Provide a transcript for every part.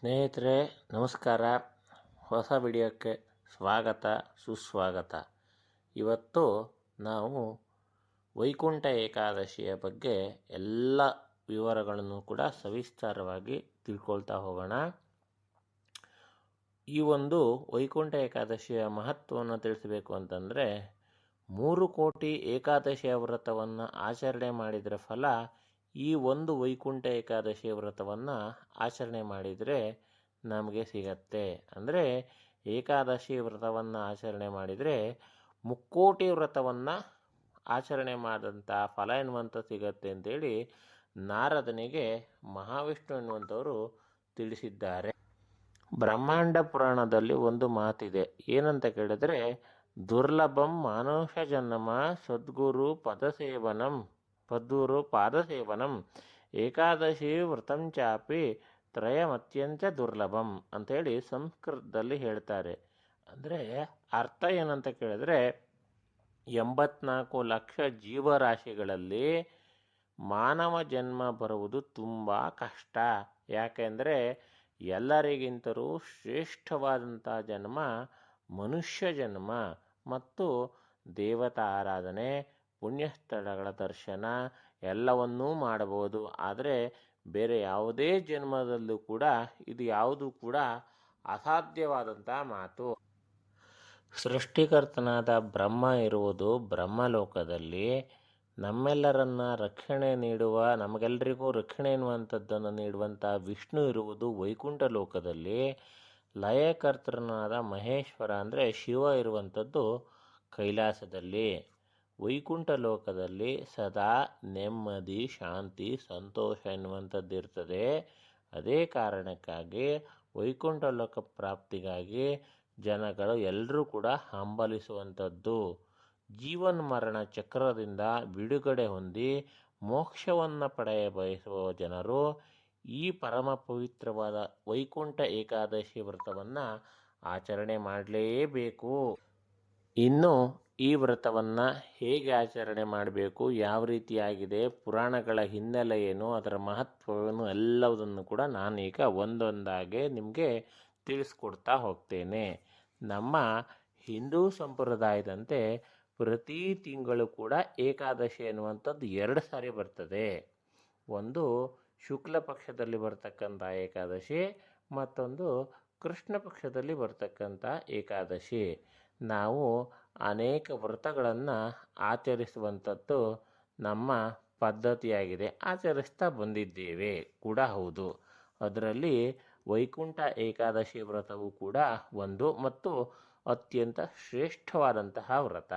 ಸ್ನೇಹಿತರೆ, ನಮಸ್ಕಾರ. ಹೊಸ ವಿಡಿಯೋಕ್ಕೆ ಸ್ವಾಗತ, ಸುಸ್ವಾಗತ. ಇವತ್ತು ನಾವು ವೈಕುಂಠ ಏಕಾದಶಿಯ ಬಗ್ಗೆ ಎಲ್ಲ ವಿವರಗಳನ್ನು ಕೂಡ ಸವಿಸ್ತಾರವಾಗಿ ತಿಳ್ಕೊಳ್ತಾ ಹೋಗೋಣ. ಈ ಒಂದು ವೈಕುಂಠ ಏಕಾದಶಿಯ ಮಹತ್ವವನ್ನು ತಿಳಿಸಬೇಕು ಅಂತಂದರೆ, ಮೂರು ಕೋಟಿ ಏಕಾದಶಿಯ ವ್ರತವನ್ನು ಆಚರಣೆ ಮಾಡಿದರೆ ಫಲ ಈ ಒಂದು ವೈಕುಂಠ ಏಕಾದಶಿ ವ್ರತವನ್ನು ಆಚರಣೆ ಮಾಡಿದರೆ ನಮಗೆ ಸಿಗತ್ತೆ. ಅಂದರೆ ಏಕಾದಶಿ ವ್ರತವನ್ನು ಆಚರಣೆ ಮಾಡಿದರೆ ಮುಕ್ಕೋಟಿ ವ್ರತವನ್ನು ಆಚರಣೆ ಮಾಡಿದಂಥ ಫಲ ಎನ್ನುವಂಥ ಸಿಗತ್ತೆ ಅಂತೇಳಿ ನಾರದನಿಗೆ ಮಹಾವಿಷ್ಣು ಎನ್ನುವಂಥವರು ತಿಳಿಸಿದ್ದಾರೆ. ಬ್ರಹ್ಮಾಂಡ ಪುರಾಣದಲ್ಲಿ ಒಂದು ಮಾತಿದೆ. ಏನಂತ ಕೇಳಿದರೆ, ದುರ್ಲಭಂ ಮಾನುಷ ಜನ್ಮ ಸದ್ಗುರು ಪದಸೇವನಂ. ಪದ್ಗುರು ಪಾದಸೇವನಂ ಏಕಾದಶಿ ವ್ರತಂ ಚಾಪಿ ತ್ರಯಮತ್ಯಂತ ದುರ್ಲಭಂ ಅಂಥೇಳಿ ಸಂಸ್ಕೃತದಲ್ಲಿ ಹೇಳ್ತಾರೆ. ಅಂದರೆ ಅರ್ಥ ಏನಂತ ಕೇಳಿದ್ರೆ ಎಂಬತ್ನಾಲ್ಕು ಲಕ್ಷ ಜೀವರಾಶಿಗಳಲ್ಲಿ ಮಾನವ ಜನ್ಮ ಬರುವುದು ತುಂಬ ಕಷ್ಟ. ಯಾಕೆಂದರೆ ಎಲ್ಲರಿಗಿಂತಲೂ ಶ್ರೇಷ್ಠವಾದಂಥ ಜನ್ಮ ಮನುಷ್ಯ ಜನ್ಮ ಮತ್ತು ದೇವತಾ ಆರಾಧನೆ ಪುಣ್ಯಸ್ಥಳಗಳ ದರ್ಶನ ಎಲ್ಲವನ್ನೂ ಮಾಡಬಹುದು. ಆದರೆ ಬೇರೆ ಯಾವುದೇ ಜನ್ಮದಲ್ಲೂ ಕೂಡ ಇದು ಯಾವುದು ಕೂಡ ಅಸಾಧ್ಯವಾದಂಥ ಮಾತು. ಸೃಷ್ಟಿಕರ್ತನಾದ ಬ್ರಹ್ಮ ಇರುವುದು ಬ್ರಹ್ಮಲೋಕದಲ್ಲಿ. ನಮ್ಮೆಲ್ಲರನ್ನ ರಕ್ಷಣೆ ನೀಡುವ ನಮಗೆಲ್ಲರಿಗೂ ರಕ್ಷಣೆ ಎನ್ನುವಂಥದ್ದನ್ನು ನೀಡುವಂಥ ವಿಷ್ಣು ಇರುವುದು ವೈಕುಂಠ ಲೋಕದಲ್ಲಿ. ಲಯಕರ್ತನಾದ ಮಹೇಶ್ವರ ಅಂದರೆ ಶಿವ ಇರುವಂಥದ್ದು ಕೈಲಾಸದಲ್ಲಿ. ವೈಕುಂಠ ಲೋಕದಲ್ಲಿ ಸದಾ ನೆಮ್ಮದಿ, ಶಾಂತಿ, ಸಂತೋಷ ಎನ್ನುವಂಥದ್ದು ಇರ್ತದೆ ಅದೇ ಕಾರಣಕ್ಕಾಗಿ ವೈಕುಂಠ ಲೋಕ ಪ್ರಾಪ್ತಿಗಾಗಿ ಜನಗಳು ಎಲ್ಲರೂ ಕೂಡ ಹಂಬಲಿಸುವಂಥದ್ದು. ಜೀವನ್ ಮರಣ ಚಕ್ರದಿಂದ ಬಿಡುಗಡೆ ಹೊಂದಿ ಮೋಕ್ಷವನ್ನು ಪಡೆಯ ಬಯಸುವ ಜನರು ಈ ಪರಮ ಪವಿತ್ರವಾದ ವೈಕುಂಠ ಏಕಾದಶಿ ವ್ರತವನ್ನು ಆಚರಣೆ ಮಾಡಲೇಬೇಕು. ಇನ್ನು ಈ ವ್ರತವನ್ನು ಹೇಗೆ ಆಚರಣೆ ಮಾಡಬೇಕು, ಯಾವ ರೀತಿಯಾಗಿದೆ, ಪುರಾಣಗಳ ಹಿನ್ನೆಲೆ ಏನು ಅದರ ಮಹತ್ವವನ್ನು ಎಲ್ಲವುದನ್ನು ಕೂಡ ನಾನೀಗ ಒಂದೊಂದಾಗೆ ನಿಮಗೆ ತಿಳಿಸ್ಕೊಡ್ತಾ ಹೋಗ್ತೇನೆ. ನಮ್ಮ ಹಿಂದೂ ಸಂಪ್ರದಾಯದಂತೆ ಪ್ರತಿ ತಿಂಗಳು ಕೂಡ ಏಕಾದಶಿ ಎನ್ನುವಂಥದ್ದು ಎರಡು ಸಾರಿ ಬರ್ತದೆ. ಒಂದು ಶುಕ್ಲ ಪಕ್ಷದಲ್ಲಿ ಬರ್ತಕ್ಕಂಥ ಏಕಾದಶಿ, ಮತ್ತೊಂದು ಕೃಷ್ಣ ಪಕ್ಷದಲ್ಲಿ ಬರ್ತಕ್ಕಂಥ ಏಕಾದಶಿ. ನಾವು ಅನೇಕ ವ್ರತಗಳನ್ನು ಆಚರಿಸುವಂಥದ್ದು ನಮ್ಮ ಪದ್ಧತಿಯಾಗಿದೆ. ಆಚರಿಸ್ತಾ ಬಂದಿದ್ದೇವೆ ಕೂಡ ಹೌದು. ಅದರಲ್ಲಿ ವೈಕುಂಠ ಏಕಾದಶಿ ವ್ರತವು ಕೂಡ ಒಂದು ಮತ್ತು ಅತ್ಯಂತ ಶ್ರೇಷ್ಠವಾದಂತಹ ವ್ರತ.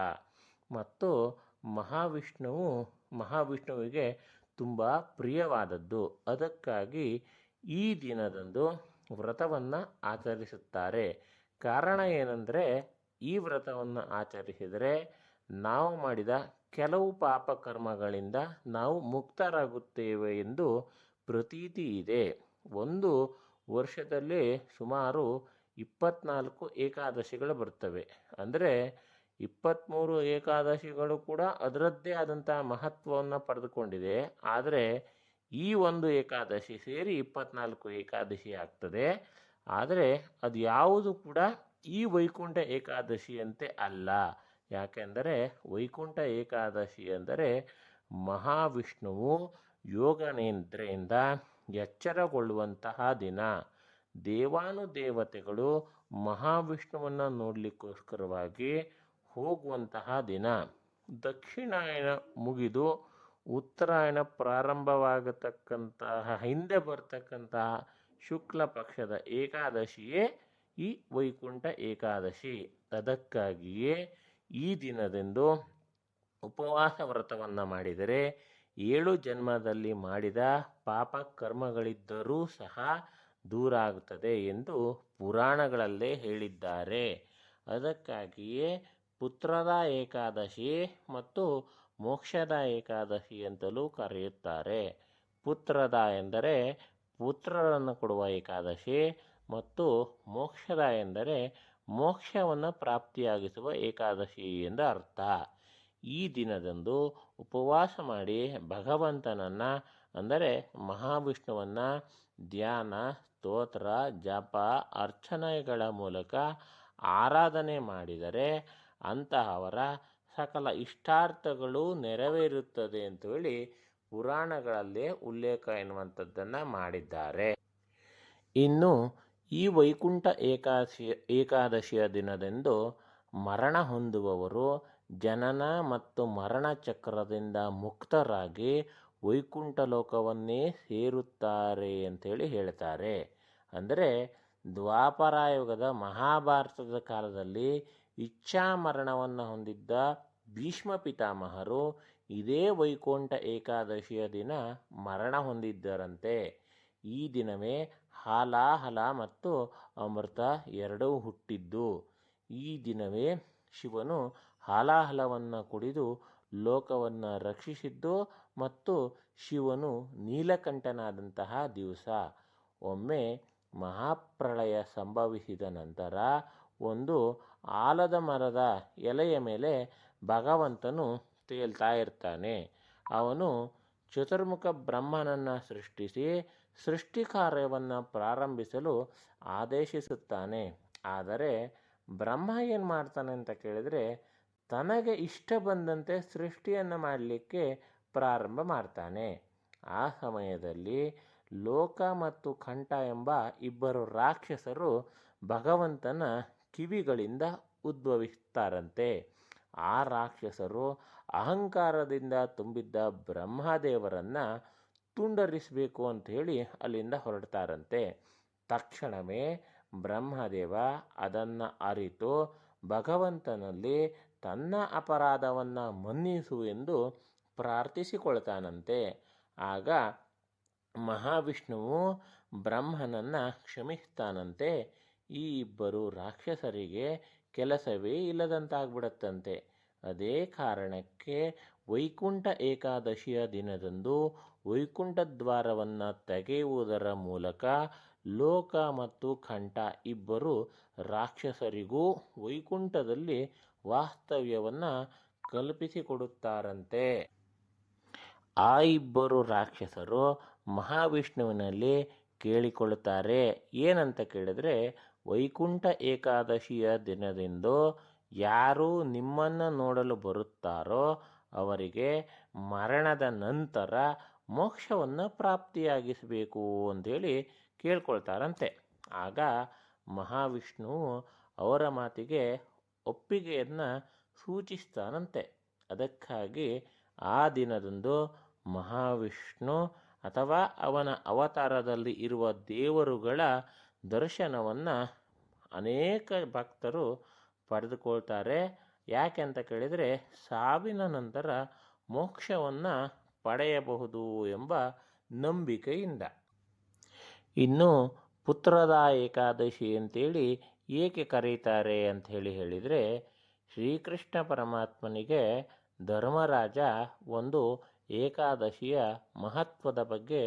ಮತ್ತು ಮಹಾವಿಷ್ಣುವು, ಮಹಾವಿಷ್ಣುವಿಗೆ ತುಂಬ ಪ್ರಿಯವಾದದ್ದು. ಅದಕ್ಕಾಗಿ ಈ ದಿನದಂದು ವ್ರತವನ್ನು ಆಚರಿಸುತ್ತಾರೆ. ಕಾರಣ ಏನೆಂದರೆ ಈ ವ್ರತವನ್ನು ಆಚರಿಸಿದರೆ ನಾವು ಮಾಡಿದ ಕೆಲವು ಪಾಪ ಕರ್ಮಗಳಿಂದ ನಾವು ಮುಕ್ತರಾಗುತ್ತೇವೆ ಎಂದು ಪ್ರತೀತಿ ಇದೆ. ಒಂದು ವರ್ಷದಲ್ಲಿ ಸುಮಾರು ಇಪ್ಪತ್ನಾಲ್ಕು ಏಕಾದಶಿಗಳು ಬರ್ತವೆ ಅಂದರೆ ಇಪ್ಪತ್ತ್ಮೂರು ಏಕಾದಶಿಗಳು ಕೂಡ ಅದರದ್ದೇ ಆದಂಥ ಮಹತ್ವವನ್ನು ಪಡೆದುಕೊಂಡಿದೆ. ಆದರೆ ಈ ಒಂದು ಏಕಾದಶಿ ಸೇರಿ ಇಪ್ಪತ್ನಾಲ್ಕು ಏಕಾದಶಿ ಆಗ್ತದೆ. ಆದರೆ ಅದು ಯಾವುದು ಕೂಡ ಈ ವೈಕುಂಠ ಏಕಾದಶಿಯಂತೆ ಅಲ್ಲ. ಯಾಕೆಂದರೆ ವೈಕುಂಠ ಏಕಾದಶಿ ಅಂದರೆ ಮಹಾವಿಷ್ಣುವು ಯೋಗನೇಂದ್ರೆಯಿಂದ ಎಚ್ಚರಗೊಳ್ಳುವಂತಹ ದಿನ. ದೇವಾನುದೇವತೆಗಳು ಮಹಾವಿಷ್ಣುವನ್ನು ನೋಡಲಿಕ್ಕೋಸ್ಕರವಾಗಿ ಹೋಗುವಂತಹ ದಿನ. ದಕ್ಷಿಣಾಯನ ಮುಗಿದು ಉತ್ತರಾಯಣ ಪ್ರಾರಂಭವಾಗತಕ್ಕಂತಹ, ಹಿಂದೆ ಬರ್ತಕ್ಕಂತಹ ಶುಕ್ಲ ಪಕ್ಷದ ಏಕಾದಶಿಯೇ ಈ ವೈಕುಂಠ ಏಕಾದಶಿ. ಅದಕ್ಕಾಗಿಯೇ ಈ ದಿನದಂದು ಉಪವಾಸ ವ್ರತವನ್ನು ಮಾಡಿದರೆ ಏಳು ಜನ್ಮದಲ್ಲಿ ಮಾಡಿದ ಪಾಪ ಕರ್ಮಗಳಿದ್ದರೂ ಸಹ ದೂರ ಆಗುತ್ತದೆ ಎಂದು ಪುರಾಣಗಳಲ್ಲೇ ಹೇಳಿದ್ದಾರೆ. ಅದಕ್ಕಾಗಿಯೇ ಪುತ್ರದ ಏಕಾದಶಿ ಮತ್ತು ಮೋಕ್ಷದ ಏಕಾದಶಿ ಅಂತಲೂ ಕರೆಯುತ್ತಾರೆ. ಪುತ್ರದ ಎಂದರೆ ಪುತ್ರರನ್ನು ಕೊಡುವ ಏಕಾದಶಿ ಮತ್ತು ಮೋಕ್ಷದ ಎಂದರೆ ಮೋಕ್ಷವನ್ನು ಪ್ರಾಪ್ತಿಯಾಗಿಸುವ ಏಕಾದಶಿ ಎಂದು ಅರ್ಥ. ಈ ದಿನದಂದು ಉಪವಾಸ ಮಾಡಿ ಭಗವಂತನನ್ನು, ಅಂದರೆ ಮಹಾವಿಷ್ಣುವನ್ನು ಧ್ಯಾನ, ಸ್ತೋತ್ರ, ಜಪ, ಅರ್ಚನೆಗಳ ಮೂಲಕ ಆರಾಧನೆ ಮಾಡಿದರೆ ಅಂತಹವರ ಸಕಲ ಇಷ್ಟಾರ್ಥಗಳು ನೆರವೇರುತ್ತದೆ ಅಂತ ಹೇಳಿ ಪುರಾಣಗಳಲ್ಲೇ ಉಲ್ಲೇಖ ಎನ್ನುವಂಥದ್ದನ್ನು ಮಾಡಿದ್ದಾರೆ. ಇನ್ನು ಈ ವೈಕುಂಠ ಏಕಾದಶಿ ಏಕಾದಶಿಯ ದಿನದಂದು ಮರಣ ಹೊಂದುವವರು ಜನನ ಮತ್ತು ಮರಣ ಚಕ್ರದಿಂದ ಮುಕ್ತರಾಗಿ ವೈಕುಂಠ ಲೋಕವನ್ನೇ ಸೇರುತ್ತಾರೆ ಅಂತೇಳಿ ಹೇಳ್ತಾರೆ. ಅಂದರೆ ದ್ವಾಪರಾಯುಗದ ಮಹಾಭಾರತದ ಕಾಲದಲ್ಲಿ ಇಚ್ಛಾ ಮರಣವನ್ನು ಹೊಂದಿದ್ದ ಭೀಷ್ಮ ಪಿತಾಮಹರು ಇದೇ ವೈಕುಂಠ ಏಕಾದಶಿಯ ದಿನ ಮರಣ ಹೊಂದಿದ್ದರಂತೆ. ಈ ದಿನವೇ ಹಾಲಾಹಲ ಮತ್ತು ಅಮೃತ ಎರಡೂ ಹುಟ್ಟಿದ್ದು. ಈ ದಿನವೇ ಶಿವನು ಹಾಲಾಹಲವನ್ನು ಕುಡಿದು ಲೋಕವನ್ನು ರಕ್ಷಿಸಿದ್ದು ಮತ್ತು ಶಿವನು ನೀಲಕಂಠನಾದಂತಹ ದಿವಸ. ಒಮ್ಮೆ ಮಹಾಪ್ರಳಯ ಸಂಭವಿಸಿದ ನಂತರ ಒಂದು ಆಲದ ಮರದ ಎಲೆಯ ಮೇಲೆ ಭಗವಂತನು ತೇಲ್ತಾ ಇರ್ತಾನೆ. ಅವನು ಚತುರ್ಮುಖ ಬ್ರಹ್ಮನನ್ನು ಸೃಷ್ಟಿಸಿ ಸೃಷ್ಟಿ ಕಾರ್ಯವನ್ನು ಪ್ರಾರಂಭಿಸಲು ಆದೇಶಿಸುತ್ತಾನೆ. ಆದರೆ ಬ್ರಹ್ಮ ಏನು ಮಾಡ್ತಾನೆ ಅಂತ ಕೇಳಿದರೆ ತನಗೆ ಇಷ್ಟ ಬಂದಂತೆ ಸೃಷ್ಟಿಯನ್ನು ಮಾಡಲಿಕ್ಕೆ ಪ್ರಾರಂಭ ಮಾಡ್ತಾನೆ. ಆ ಸಮಯದಲ್ಲಿ ಲೋಕ ಮತ್ತು ಕಂಠ ಎಂಬ ಇಬ್ಬರು ರಾಕ್ಷಸರು ಭಗವಂತನ ಕಿವಿಗಳಿಂದ ಉದ್ಭವಿಸ್ತಾರಂತೆ. ಆ ರಾಕ್ಷಸರು ಅಹಂಕಾರದಿಂದ ತುಂಬಿದ್ದ ಬ್ರಹ್ಮದೇವರನ್ನು ತುಂಡರಿಸಬೇಕು ಅಂತ ಹೇಳಿ ಅಲ್ಲಿಂದ ಹೊರಡ್ತಾರಂತೆ. ತಕ್ಷಣವೇ ಬ್ರಹ್ಮದೇವ ಅದನ್ನು ಅರಿತು ಭಗವಂತನಲ್ಲಿ ತನ್ನ ಅಪರಾಧವನ್ನು ಮನ್ನಿಸು ಎಂದು ಪ್ರಾರ್ಥಿಸಿಕೊಳ್ತಾನಂತೆ. ಆಗ ಮಹಾವಿಷ್ಣುವು ಬ್ರಹ್ಮನನ್ನು ಕ್ಷಮಿಸ್ತಾನಂತೆ. ಈ ಇಬ್ಬರು ರಾಕ್ಷಸರಿಗೆ ಕೆಲಸವೇ ಇಲ್ಲದಂತಾಗ್ಬಿಡತ್ತಂತೆ. ಅದೇ ಕಾರಣಕ್ಕೆ ವೈಕುಂಠ ಏಕಾದಶಿಯ ದಿನದಂದು ವೈಕುಂಠ ದ್ವಾರವನ್ನು ತೆಗೆಯುವುದರ ಮೂಲಕ ಲೋಕ ಮತ್ತು ಕಂಠ ಇಬ್ಬರು ರಾಕ್ಷಸರಿಗೂ ವೈಕುಂಠದಲ್ಲಿ ವಾಸ್ತವ್ಯವನ್ನು ಕಲ್ಪಿಸಿಕೊಡುತ್ತಾರಂತೆ. ಆ ಇಬ್ಬರು ರಾಕ್ಷಸರು ಮಹಾವಿಷ್ಣುವಿನಲ್ಲಿ ಕೇಳಿಕೊಳ್ಳುತ್ತಾರೆ. ಏನಂತ ಕೇಳಿದರೆ, ವೈಕುಂಠ ಏಕಾದಶಿಯ ದಿನದಿಂದ ಯಾರು ನಿಮ್ಮನ್ನು ನೋಡಲು ಬರುತ್ತಾರೋ ಅವರಿಗೆ ಮರಣದ ನಂತರ ಮೋಕ್ಷವನ್ನು ಪ್ರಾಪ್ತಿಯಾಗಿಸಬೇಕು ಅಂಥೇಳಿ ಕೇಳ್ಕೊಳ್ತಾರಂತೆ. ಆಗ ಮಹಾವಿಷ್ಣುವು ಅವರ ಮಾತಿಗೆ ಒಪ್ಪಿಗೆಯನ್ನು ಸೂಚಿಸ್ತಾನಂತೆ. ಅದಕ್ಕಾಗಿ ಆ ದಿನದಂದು ಮಹಾವಿಷ್ಣು ಅಥವಾ ಅವನ ಅವತಾರದಲ್ಲಿ ಇರುವ ದೇವರುಗಳ ದರ್ಶನವನ್ನು ಅನೇಕ ಭಕ್ತರು ಪಡೆದುಕೊಳ್ತಾರೆ. ಯಾಕೆ ಅಂತ ಕೇಳಿದರೆ ಸಾವಿನ ನಂತರ ಮೋಕ್ಷವನ್ನು ಪಡೆಯಬಹುದು ಎಂಬ ನಂಬಿಕೆಯಿಂದ. ಇನ್ನು ಪುತ್ರದ ಏಕಾದಶಿ ಅಂತೇಳಿ ಏಕೆ ಕರೀತಾರೆ ಅಂತ ಹೇಳಿ ಹೇಳಿದರೆ, ಶ್ರೀಕೃಷ್ಣ ಪರಮಾತ್ಮನಿಗೆ ಧರ್ಮರಾಜ ಒಂದು ಏಕಾದಶಿಯ ಮಹತ್ವದ ಬಗ್ಗೆ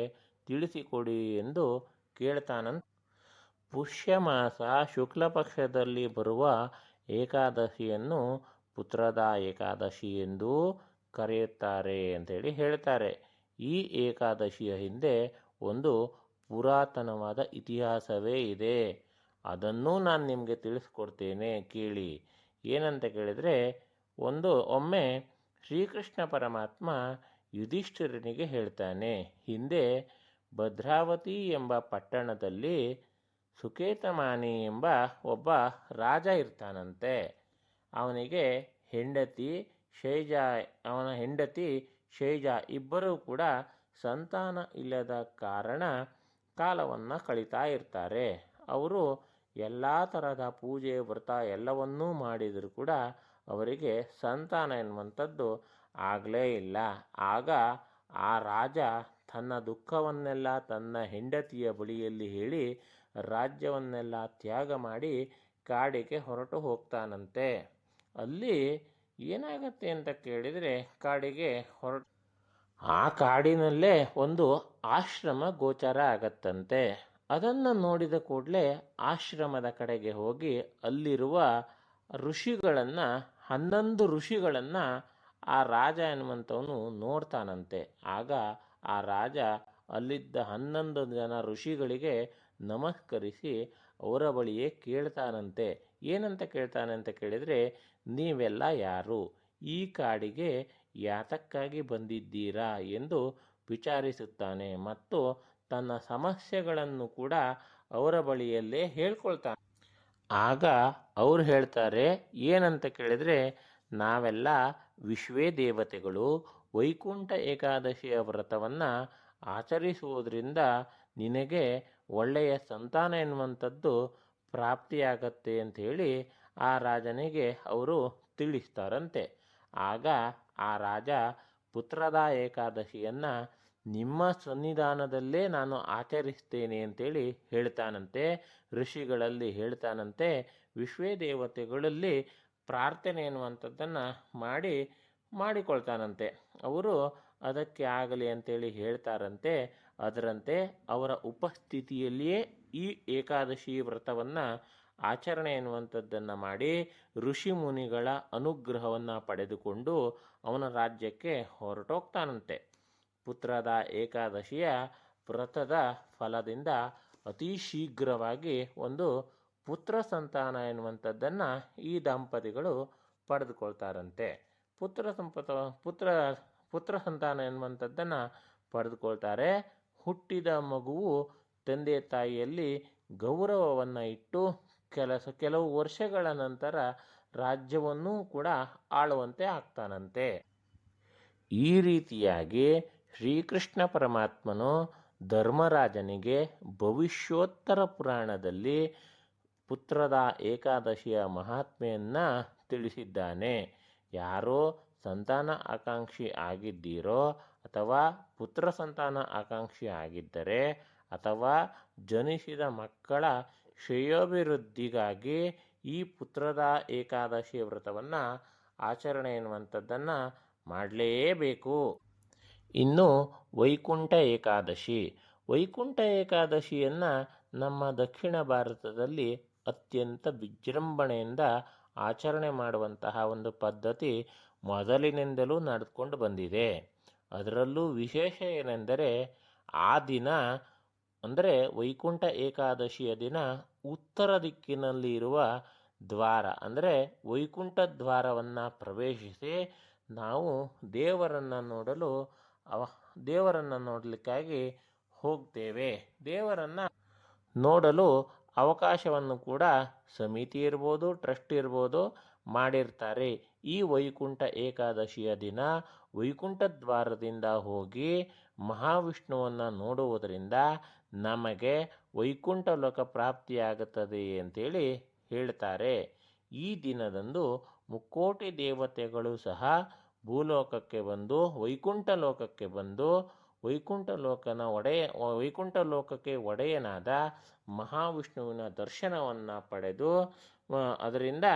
ತಿಳಿಸಿಕೊಡಿ ಎಂದು ಕೇಳ್ತಾನಂತ. ಪುಷ್ಯ ಮಾಸ ಶುಕ್ಲ ಪಕ್ಷದಲ್ಲಿ ಬರುವ ಏಕಾದಶಿಯನ್ನು ಪುತ್ರದ ಏಕಾದಶಿ ಎಂದೂ ಕರೆಯುತ್ತಾರೆ ಅಂತೇಳಿ ಹೇಳ್ತಾರೆ. ಈ ಏಕಾದಶಿಯ ಹಿಂದೆ ಒಂದು ಪುರಾತನವಾದ ಇತಿಹಾಸವೇ ಇದೆ. ಅದನ್ನೂ ನಾನು ನಿಮಗೆ ತಿಳಿಸ್ಕೊಡ್ತೇನೆ, ಕೇಳಿ. ಏನಂತ ಕೇಳಿದರೆ, ಒಂದು ಒಮ್ಮೆ ಶ್ರೀಕೃಷ್ಣ ಪರಮಾತ್ಮ ಯುಧಿಷ್ಠಿರನಿಗೆ ಹೇಳ್ತಾನೆ, ಹಿಂದೆ ಭದ್ರಾವತಿ ಎಂಬ ಪಟ್ಟಣದಲ್ಲಿ ಸುಕೇತಮಾನಿ ಎಂಬ ಒಬ್ಬ ರಾಜ ಇರ್ತಾನಂತೆ. ಅವನಿಗೆ ಹೆಂಡತಿ ಶೈಜ ಅವನ ಹೆಂಡತಿ ಶೈಜ ಇಬ್ಬರೂ ಕೂಡ ಸಂತಾನ ಇಲ್ಲದ ಕಾರಣ ಕಾಲವನ್ನು ಕಳೀತಾ ಇರ್ತಾರೆ. ಅವರು ಎಲ್ಲ ತರಹದ ಪೂಜೆ, ವ್ರತ ಎಲ್ಲವನ್ನೂ ಮಾಡಿದರೂ ಕೂಡ ಅವರಿಗೆ ಸಂತಾನ ಎನ್ನುವಂಥದ್ದು ಆಗಲೇ ಇಲ್ಲ. ಆಗ ಆ ರಾಜ ತನ್ನ ದುಃಖವನ್ನೆಲ್ಲ ತನ್ನ ಹೆಂಡತಿಯ ಬಳಿಯಲ್ಲಿ ಹೇಳಿ ರಾಜ್ಯವನ್ನೆಲ್ಲ ತ್ಯಾಗ ಮಾಡಿ ಕಾಡಿಗೆ ಹೊರಟು ಹೋಗ್ತಾನಂತೆ. ಅಲ್ಲಿ ಏನಾಗತ್ತೆ ಅಂತ ಕೇಳಿದರೆ ಕಾಡಿಗೆ ಹೊರ ಆ ಕಾಡಿನಲ್ಲೇ ಒಂದು ಆಶ್ರಮ ಗೋಚರ ಆಗತ್ತಂತೆ. ಅದನ್ನು ನೋಡಿದ ಕೂಡಲೇ ಆಶ್ರಮದ ಕಡೆಗೆ ಹೋಗಿ ಅಲ್ಲಿರುವ ಋಷಿಗಳನ್ನು, ಹನ್ನೊಂದು ಋಷಿಗಳನ್ನು ಆ ರಾಜ ಎನ್ನುವಂಥವನು ನೋಡ್ತಾನಂತೆ. ಆಗ ಆ ರಾಜ ಅಲ್ಲಿದ್ದ ಹನ್ನೊಂದು ಜನ ಋಷಿಗಳಿಗೆ ನಮಸ್ಕರಿಸಿ ಅವರ ಬಳಿಯೇ ಕೇಳ್ತಾನಂತೆ. ಏನಂತ ಕೇಳ್ತಾನೆ ಅಂತ ಕೇಳಿದರೆ ನೀವೆಲ್ಲ ಯಾರು? ಈ ಕಾಡಿಗೆ ಯಾತಕ್ಕಾಗಿ ಬಂದಿದ್ದೀರಾ ಎಂದು ವಿಚಾರಿಸುತ್ತಾನೆ ಮತ್ತು ತನ್ನ ಸಮಸ್ಯೆಗಳನ್ನು ಕೂಡ ಅವರ ಬಳಿಯಲ್ಲೇ ಹೇಳ್ಕೊಳ್ತಾನೆ. ಆಗ ಅವ್ರು ಹೇಳ್ತಾರೆ, ಏನಂತ ಕೇಳಿದರೆ, ನಾವೆಲ್ಲ ವಿಶ್ವೇ ದೇವತೆಗಳು ವೈಕುಂಠ ಏಕಾದಶಿಯ ವ್ರತವನ್ನು ಆಚರಿಸುವುದರಿಂದ ನಿನಗೆ ಒಳ್ಳೆಯ ಸಂತಾನ ಎನ್ನುವಂಥದ್ದು ಪ್ರಾಪ್ತಿಯಾಗತ್ತೆ ಅಂಥೇಳಿ ಆ ರಾಜನಿಗೆ ಅವರು ತಿಳಿಸ್ತಾರಂತೆ. ಆಗ ಆ ರಾಜ ಪುತ್ರದ ಏಕಾದಶಿಯನ್ನು ನಿಮ್ಮ ಸನ್ನಿಧಾನದಲ್ಲೇ ನಾನು ಆಚರಿಸ್ತೇನೆ ಅಂತೇಳಿ ಹೇಳ್ತಾನಂತೆ. ಋಷಿಗಳಲ್ಲಿ ಹೇಳ್ತಾನಂತೆ ವಿಶ್ವೇ ದೇವತೆಗಳಲ್ಲಿ ಪ್ರಾರ್ಥನೆ ಎನ್ನುವಂಥದ್ದನ್ನು ಮಾಡಿ, ಮಾಡಿಕೊಳ್ತಾನಂತೆ. ಅವರು ಅದಕ್ಕೆ ಆಗಲಿ ಅಂತೇಳಿ ಹೇಳ್ತಾರಂತೆ. ಅದರಂತೆ ಅವರ ಉಪಸ್ಥಿತಿಯಲ್ಲಿಯೇ ಈ ಏಕಾದಶಿ ವ್ರತವನ್ನು ಆಚರಣೆ ಎನ್ನುವಂಥದ್ದನ್ನು ಮಾಡಿ ಋಷಿ ಮುನಿಗಳ ಅನುಗ್ರಹವನ್ನು ಪಡೆದುಕೊಂಡು ಅವನ ರಾಜ್ಯಕ್ಕೆ ಹೊರಟೋಗ್ತಾನಂತೆ. ಪುತ್ರದ ಏಕಾದಶಿಯ ವ್ರತದ ಫಲದಿಂದ ಅತಿ ಶೀಘ್ರವಾಗಿ ಒಂದು ಪುತ್ರ ಸಂತಾನ ಎನ್ನುವಂಥದ್ದನ್ನು ಈ ದಂಪತಿಗಳು ಪಡೆದುಕೊಳ್ತಾರಂತೆ. ಪುತ್ರ ಸಂಪತ, ಪುತ್ರ ಪುತ್ರ ಸಂತಾನ ಎನ್ನುವಂಥದ್ದನ್ನು ಪಡೆದುಕೊಳ್ತಾರೆ. ಹುಟ್ಟಿದ ಮಗುವು ತಂದೆ ತಾಯಿಯಲ್ಲಿ ಗೌರವವನ್ನು ಇಟ್ಟು ಕೆಲಸ ಕೆಲವು ವರ್ಷಗಳ ನಂತರ ರಾಜ್ಯವನ್ನೂ ಕೂಡ ಆಳುವಂತೆ ಆಗ್ತಾನಂತೆ. ಈ ರೀತಿಯಾಗಿ ಶ್ರೀಕೃಷ್ಣ ಪರಮಾತ್ಮನು ಧರ್ಮರಾಜನಿಗೆ ಭವಿಷ್ಯೋತ್ತರ ಪುರಾಣದಲ್ಲಿ ಪುತ್ರದ ಏಕಾದಶಿಯ ಮಹಾತ್ಮೆಯನ್ನು ತಿಳಿಸಿದ್ದಾನೆ. ಯಾರೋ ಸಂತಾನ ಆಕಾಂಕ್ಷಿ ಆಗಿದ್ದೀರೋ ಅಥವಾ ಪುತ್ರ ಸಂತಾನ ಆಕಾಂಕ್ಷಿ ಆಗಿದ್ದರೆ ಅಥವಾ ಜನಿಸಿದ ಮಕ್ಕಳ ಶ್ರೇಯೋಭಿವೃದ್ಧಿಗಾಗಿ ಈ ಪುತ್ರದ ಏಕಾದಶಿ ವ್ರತವನ್ನು ಆಚರಣೆ ಎನ್ನುವಂಥದ್ದನ್ನು ಮಾಡಲೇಬೇಕು. ಇನ್ನು ವೈಕುಂಠ ಏಕಾದಶಿ. ವೈಕುಂಠ ಏಕಾದಶಿಯನ್ನು ನಮ್ಮ ದಕ್ಷಿಣ ಭಾರತದಲ್ಲಿ ಅತ್ಯಂತ ವಿಜೃಂಭಣೆಯಿಂದ ಆಚರಣೆ ಮಾಡುವಂತಹ ಒಂದು ಪದ್ಧತಿ ಮೊದಲಿನಿಂದಲೂ ನಡೆದುಕೊಂಡು ಬಂದಿದೆ. ಅದರಲ್ಲೂ ವಿಶೇಷ ಏನೆಂದರೆ ಆ ದಿನ ಅಂದರೆ ವೈಕುಂಠ ಏಕಾದಶಿಯ ದಿನ ಉತ್ತರ ದಿಕ್ಕಿನಲ್ಲಿ ಇರುವ ದ್ವಾರ. ಅಂದರೆ ವೈಕುಂಠ ದ್ವಾರವನ್ನು ಪ್ರವೇಶಿಸಿ ನಾವು ದೇವರನ್ನು ನೋಡಲು ಅವ, ದೇವರನ್ನು ನೋಡಲಿಕ್ಕಾಗಿ ಹೋಗ್ತೇವೆ. ದೇವರನ್ನು ನೋಡಲು ಅವಕಾಶವನ್ನು ಕೂಡ ಸಮಿತಿ ಇರ್ಬೋದು, ಟ್ರಸ್ಟ್ ಇರ್ಬೋದು ಮಾಡಿರ್ತಾರೆ. ಈ ವೈಕುಂಠ ಏಕಾದಶಿಯ ದಿನ ವೈಕುಂಠ ದ್ವಾರದಿಂದ ಹೋಗಿ ಮಹಾವಿಷ್ಣುವನ್ನು ನೋಡುವುದರಿಂದ ನಮಗೆ ವೈಕುಂಠ ಲೋಕ ಪ್ರಾಪ್ತಿಯಾಗುತ್ತದೆ ಅಂತೇಳಿ ಹೇಳ್ತಾರೆ. ಈ ದಿನದಂದು ಮುಕ್ಕೋಟಿ ದೇವತೆಗಳು ಸಹ ಭೂಲೋಕಕ್ಕೆ ಬಂದು, ವೈಕುಂಠ ಲೋಕಕ್ಕೆ ಬಂದು, ವೈಕುಂಠ ಲೋಕನ ಒಡೆಯ ವೈಕುಂಠ ಲೋಕಕ್ಕೆ ಒಡೆಯನಾದ ಮಹಾವಿಷ್ಣುವಿನ ದರ್ಶನವನ್ನು ಪಡೆದು ಅದರಿಂದ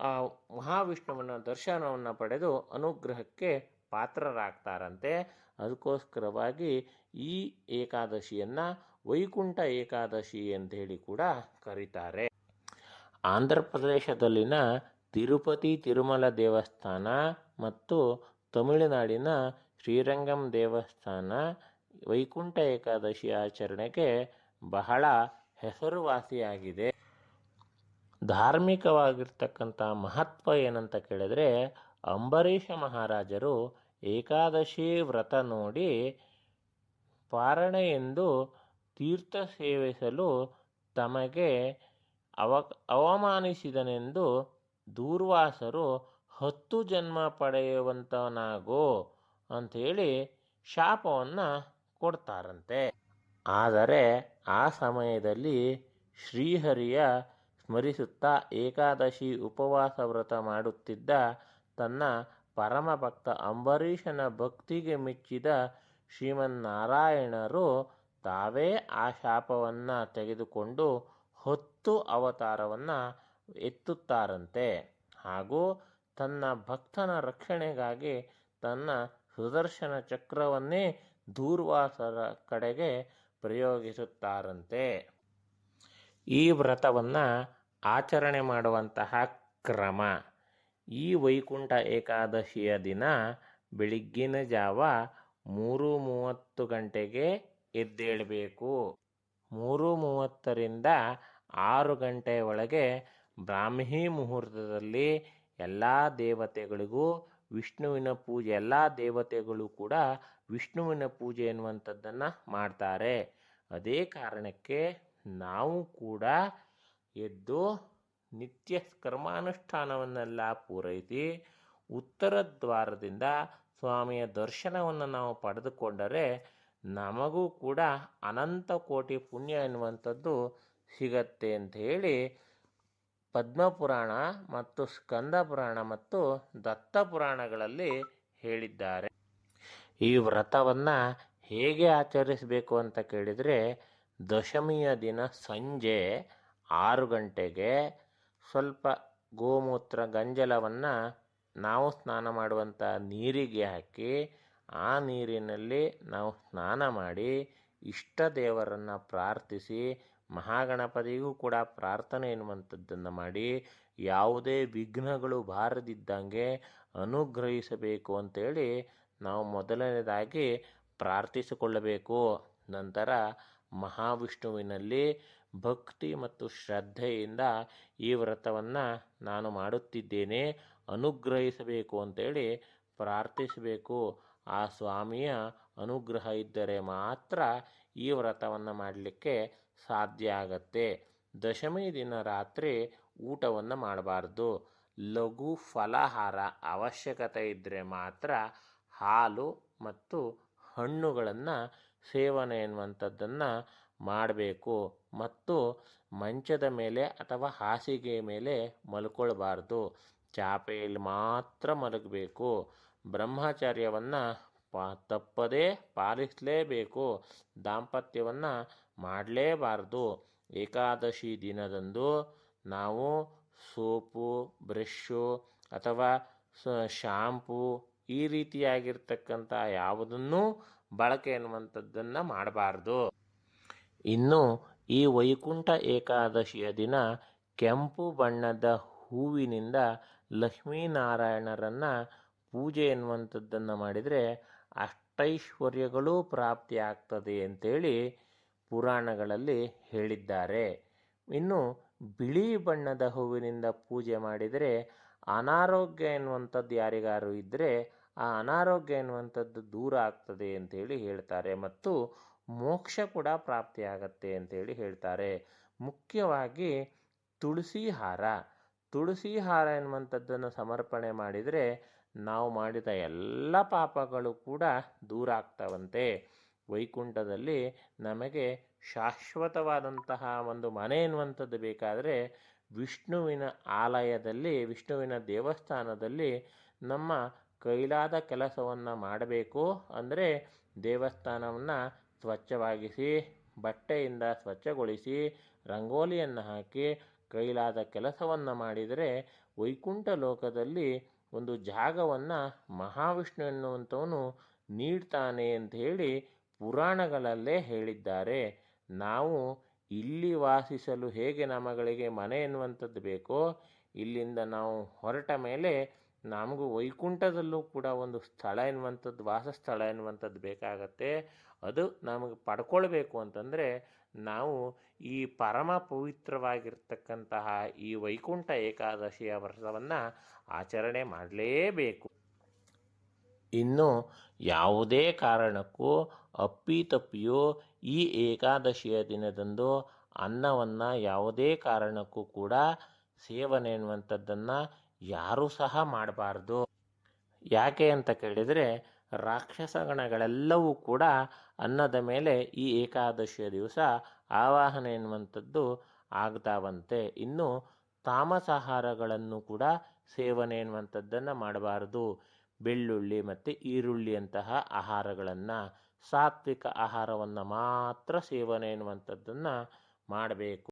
ಆ ಮಹಾವಿಷ್ಣುವಿನ ದರ್ಶನವನ್ನು ಪಡೆದು ಅನುಗ್ರಹಕ್ಕೆ ಪಾತ್ರರಾಗ್ತಾರಂತೆ. ಅದಕ್ಕೋಸ್ಕರವಾಗಿ ಈ ಏಕಾದಶಿಯನ್ನು ವೈಕುಂಠ ಏಕಾದಶಿ ಅಂತ ಹೇಳಿ ಕೂಡ ಕರೀತಾರೆ. ಆಂಧ್ರ ಪ್ರದೇಶದಲ್ಲಿನ ತಿರುಪತಿ, ತಿರುಮಲ ದೇವಸ್ಥಾನ ಮತ್ತು ತಮಿಳುನಾಡಿನ ಶ್ರೀರಂಗಂ ದೇವಸ್ಥಾನ ವೈಕುಂಠ ಏಕಾದಶಿ ಆಚರಣೆಗೆ ಬಹಳ ಹೆಸರುವಾಸಿಯಾಗಿದೆ. ಧಾರ್ಮಿಕವಾಗಿರ್ತಕ್ಕಂಥ ಮಹತ್ವ ಏನಂತ ಕೇಳಿದ್ರೆ ಅಂಬರೀಷ ಮಹಾರಾಜರು ಏಕಾದಶಿ ವ್ರತ ನೋಡಿ ಪಾರಣೆ ಎಂದು ತೀರ್ಥ ಸೇವಿಸಲು ತಮಗೆ ಅವ ಅವಮಾನಿಸಿದನೆಂದು ದೂರ್ವಾಸರು ಹತ್ತು ಜನ್ಮ ಪಡೆಯುವಂತವನಾಗೋ ಅಂಥೇಳಿ ಶಾಪವನ್ನು ಕೊಡ್ತಾರಂತೆ. ಆದರೆ ಆ ಸಮಯದಲ್ಲಿ ಶ್ರೀಹರಿಯ ಸ್ಮರಿಸುತ್ತಾ ಏಕಾದಶಿ ಉಪವಾಸ ವ್ರತ ಮಾಡುತ್ತಿದ್ದ ತನ್ನ ಪರಮಭಕ್ತ ಅಂಬರೀಷನ ಭಕ್ತಿಗೆ ಮೆಚ್ಚಿದ ಶ್ರೀಮನ್ನಾರಾಯಣರು ತಾವೇ ಆ ಶಾಪವನ್ನು ತೆಗೆದುಕೊಂಡು ಹೊತ್ತು ಅವತಾರವನ್ನು ಎತ್ತುತ್ತಾರಂತೆ. ಹಾಗೂ ತನ್ನ ಭಕ್ತನ ರಕ್ಷಣೆಗಾಗಿ ತನ್ನ ಸುದರ್ಶನ ಚಕ್ರವನ್ನೇ ದೂರ್ವಾಸರ ಕಡೆಗೆ ಪ್ರಯೋಗಿಸುತ್ತಾರಂತೆ. ಈ ವ್ರತವನ್ನು ಆಚರಣೆ ಮಾಡುವಂತಹ ಕ್ರಮ. ಈ ವೈಕುಂಠ ಏಕಾದಶಿಯ ದಿನ ಬೆಳಿಗ್ಗಿನ ಜಾವ ಮೂರು ಮೂವತ್ತು ಗಂಟೆಗೆ ಎದ್ದೇಳಬೇಕು. ಮೂರು ಮೂವತ್ತರಿಂದ ಆರು ಗಂಟೆ ಒಳಗೆ ಬ್ರಾಹ್ಮಿ ಮುಹೂರ್ತದಲ್ಲಿ ಎಲ್ಲ ದೇವತೆಗಳಿಗೂ ವಿಷ್ಣುವಿನ ಪೂಜೆ, ಎಲ್ಲ ದೇವತೆಗಳು ಕೂಡ ವಿಷ್ಣುವಿನ ಪೂಜೆ ಎನ್ನುವಂಥದ್ದನ್ನು ಮಾಡ್ತಾರೆ. ಅದೇ ಕಾರಣಕ್ಕೆ ನಾವು ಕೂಡ ಎದ್ದು ನಿತ್ಯ ಕರ್ಮಾನುಷ್ಠಾನವನ್ನೆಲ್ಲ ಪೂರೈಸಿ ಉತ್ತರ ದ್ವಾರದಿಂದ ಸ್ವಾಮಿಯ ದರ್ಶನವನ್ನು ನಾವು ಪಡೆದುಕೊಂಡರೆ ನಮಗೂ ಕೂಡ ಅನಂತ ಕೋಟಿ ಪುಣ್ಯ ಎನ್ನುವಂಥದ್ದು ಸಿಗತ್ತೆ ಅಂತ ಹೇಳಿ ಪದ್ಮಪುರಾಣ ಮತ್ತು ಸ್ಕಂದ ಪುರಾಣ ಮತ್ತು ದತ್ತ ಪುರಾಣಗಳಲ್ಲಿ ಹೇಳಿದ್ದಾರೆ. ಈ ವ್ರತವನ್ನು ಹೇಗೆ ಆಚರಿಸಬೇಕು ಅಂತ ಕೇಳಿದರೆ ದಶಮಿಯ ದಿನ ಸಂಜೆ ಆರು ಗಂಟೆಗೆ ಸ್ವಲ್ಪ ಗೋಮೂತ್ರ ಗಂಜಲವನ್ನು ನಾವು ಸ್ನಾನ ಮಾಡುವಂಥ ನೀರಿಗೆ ಹಾಕಿ, ಆ ನೀರಿನಲ್ಲಿ ನಾವು ಸ್ನಾನ ಮಾಡಿ ಇಷ್ಟ ದೇವರನ್ನು ಪ್ರಾರ್ಥಿಸಿ, ಮಹಾಗಣಪತಿಗೂ ಕೂಡ ಪ್ರಾರ್ಥನೆ ಎನ್ನುವಂಥದ್ದನ್ನು ಮಾಡಿ, ಯಾವುದೇ ವಿಘ್ನಗಳು ಬಾರದಿದ್ದಂಗೆ ಅನುಗ್ರಹಿಸಬೇಕು ಅಂತೇಳಿ ನಾವು ಮೊದಲನೇದಾಗಿ ಪ್ರಾರ್ಥಿಸಿಕೊಳ್ಳಬೇಕು. ನಂತರ ಮಹಾವಿಷ್ಣುವಿನಲ್ಲಿ ಭಕ್ತಿ ಮತ್ತು ಶ್ರದ್ಧೆಯಿಂದ ಈ ವ್ರತವನ್ನು ನಾನು ಮಾಡುತ್ತಿದ್ದೇನೆ. ಅನುಗ್ರಹಿಸಬೇಕು ಅಂತೇಳಿ ಪ್ರಾರ್ಥಿಸಬೇಕು. ಆ ಸ್ವಾಮಿಯ ಅನುಗ್ರಹ ಇದ್ದರೆ ಮಾತ್ರ ಈ ವ್ರತವನ್ನು ಮಾಡಲಿಕ್ಕೆ ಸಾಧ್ಯ ಆಗತ್ತೆ. ದಶಮಿ ದಿನ ರಾತ್ರಿ ಊಟವನ್ನು ಮಾಡಬಾರ್ದು. ಲಘು ಫಲಾಹಾರ ಅವಶ್ಯಕತೆ ಇದ್ದರೆ ಮಾತ್ರ ಹಾಲು ಮತ್ತು ಹಣ್ಣುಗಳನ್ನು ಸೇವನೆ ಎನ್ನುವಂಥದ್ದನ್ನು ಮಾಡಬೇಕು ಮತ್ತು ಮಂಚದ ಮೇಲೆ ಅಥವಾ ಹಾಸಿಗೆ ಮೇಲೆ ಮಲ್ಕೊಳ್ಬಾರ್ದು. ಚಾಪೆಯಲ್ಲಿ ಮಾತ್ರ ಮಲಗಬೇಕು. ಬ್ರಹ್ಮಚಾರ್ಯವನ್ನು ಪಾ, ತಪ್ಪದೇ ಪಾಲಿಸಲೇಬೇಕು. ದಾಂಪತ್ಯವನ್ನು ಮಾಡಲೇಬಾರ್ದು. ಏಕಾದಶಿ ದಿನದಂದು ನಾವು ಸೋಪು, ಬ್ರಷ್ಷು ಅಥವಾ ಶಾಂಪು ಈ ರೀತಿಯಾಗಿರ್ತಕ್ಕಂಥ ಯಾವುದನ್ನೂ ಬಳಕೆ ಎನ್ನುವಂಥದ್ದನ್ನು ಮಾಡಬಾರ್ದು. ಇನ್ನು ಈ ವೈಕುಂಠ ಏಕಾದಶಿಯ ದಿನ ಕೆಂಪು ಬಣ್ಣದ ಹೂವಿನಿಂದ ಲಕ್ಷ್ಮೀನಾರಾಯಣರನ್ನು ಪೂಜೆ ಎನ್ನುವಂಥದ್ದನ್ನು ಮಾಡಿದರೆ ಅಷ್ಟೈಶ್ವರ್ಯಗಳೂ ಪ್ರಾಪ್ತಿಯಾಗ್ತದೆ ಅಂತೇಳಿ ಪುರಾಣಗಳಲ್ಲಿ ಹೇಳಿದ್ದಾರೆ. ಇನ್ನು ಬಿಳಿ ಬಣ್ಣದ ಹೂವಿನಿಂದ ಪೂಜೆ ಮಾಡಿದರೆ ಅನಾರೋಗ್ಯ ಎನ್ನುವಂಥದ್ದು ಯಾರಿಗಾರು ಇದ್ದರೆ ಆ ಅನಾರೋಗ್ಯ ಎನ್ನುವಂಥದ್ದು ದೂರ ಆಗ್ತದೆ ಅಂತೇಳಿ ಹೇಳ್ತಾರೆ. ಮತ್ತು ಮೋಕ್ಷ ಕೂಡ ಪ್ರಾಪ್ತಿಯಾಗತ್ತೆ ಅಂತೇಳಿ ಹೇಳ್ತಾರೆ. ಮುಖ್ಯವಾಗಿ ತುಳಸಿ ಹಾರ. ತುಳಸಿ ಹಾರ ಎನ್ನುವಂಥದ್ದನ್ನು ಸಮರ್ಪಣೆ ಮಾಡಿದರೆ ನಾವು ಮಾಡಿದ ಎಲ್ಲ ಪಾಪಗಳು ಕೂಡ ದೂರ ಆಗ್ತವಂತೆ. ವೈಕುಂಠದಲ್ಲಿ ನಮಗೆ ಶಾಶ್ವತವಾದಂತಹ ಒಂದು ಮನೆ ಎನ್ನುವಂಥದ್ದು ಬೇಕಾದರೆ ವಿಷ್ಣುವಿನ ಆಲಯದಲ್ಲಿ, ವಿಷ್ಣುವಿನ ದೇವಸ್ಥಾನದಲ್ಲಿ ನಮ್ಮ ಕೈಲಾದ ಕೆಲಸವನ್ನು ಮಾಡಬೇಕು. ಅಂದರೆ ದೇವಸ್ಥಾನವನ್ನು ಸ್ವಚ್ಛವಾಗಿಸಿ, ಬಟ್ಟೆಯಿಂದ ಸ್ವಚ್ಛಗೊಳಿಸಿ, ರಂಗೋಲಿಯನ್ನು ಹಾಕಿ, ಕೈಲಾದ ಕೆಲಸವನ್ನು ಮಾಡಿದರೆ ವೈಕುಂಠ ಲೋಕದಲ್ಲಿ ಒಂದು ಜಾಗವನ್ನು ಮಹಾವಿಷ್ಣು ಎನ್ನುವಂಥವನು ನೀಡ್ತಾನೆ ಅಂತ ಹೇಳಿ ಪುರಾಣಗಳಲ್ಲೇ ಹೇಳಿದ್ದಾರೆ. ನಾವು ಇಲ್ಲಿ ವಾಸಿಸಲು ಹೇಗೆ ನಮಗಳಿಗೆ ಮನೆ ಎನ್ನುವಂಥದ್ದು ಬೇಕೋ, ಇಲ್ಲಿಂದ ನಾವು ಹೊರಟ ಮೇಲೆ ನಮಗೂ ವೈಕುಂಠದಲ್ಲೂ ಕೂಡ ಒಂದು ಸ್ಥಳ ಎನ್ನುವಂಥದ್ದು, ವಾಸಸ್ಥಳ ಎನ್ನುವಂಥದ್ದು ಬೇಕಾಗತ್ತೆ. ಅದು ನಮಗೆ ಪಡ್ಕೊಳ್ಬೇಕು ಅಂತಂದರೆ ನಾವು ಈ ಪರಮ ಪವಿತ್ರವಾಗಿರ್ತಕ್ಕಂತಹ ಈ ವೈಕುಂಠ ಏಕಾದಶಿಯ ವ್ರತವನ್ನು ಆಚರಣೆ ಮಾಡಲೇಬೇಕು. ಇನ್ನು ಯಾವುದೇ ಕಾರಣಕ್ಕೂ ಅಪ್ಪಿತಪ್ಪಿಯೂ ಈ ಏಕಾದಶಿಯ ದಿನದಂದು ಅನ್ನವನ್ನು ಯಾವುದೇ ಕಾರಣಕ್ಕೂ ಕೂಡ ಸೇವನೆ ಎನ್ನುವಂಥದ್ದನ್ನು ಯಾರೂ ಸಹ ಮಾಡಬಾರ್ದು. ಯಾಕೆ ಅಂತ ಕೇಳಿದರೆ ರಾಕ್ಷಸಗಣಗಳೆಲ್ಲವೂ ಕೂಡ ಅನ್ನದ ಮೇಲೆ ಈ ಏಕಾದಶಿಯ ದಿವಸ ಆವಾಹನೆ ಎನ್ನುವಂಥದ್ದು ಆಗ್ತಾವಂತೆ. ಇನ್ನು ತಾಮಸಾಹಾರಗಳನ್ನು ಕೂಡ ಸೇವನೆ ಎನ್ನುವಂಥದ್ದನ್ನು ಮಾಡಬಾರ್ದು. ಬೆಳ್ಳುಳ್ಳಿ ಮತ್ತು ಈರುಳ್ಳಿಯಂತಹ ಆಹಾರಗಳನ್ನು, ಸಾತ್ವಿಕ ಆಹಾರವನ್ನು ಮಾತ್ರ ಸೇವನೆ ಎನ್ನುವಂಥದ್ದನ್ನು ಮಾಡಬೇಕು.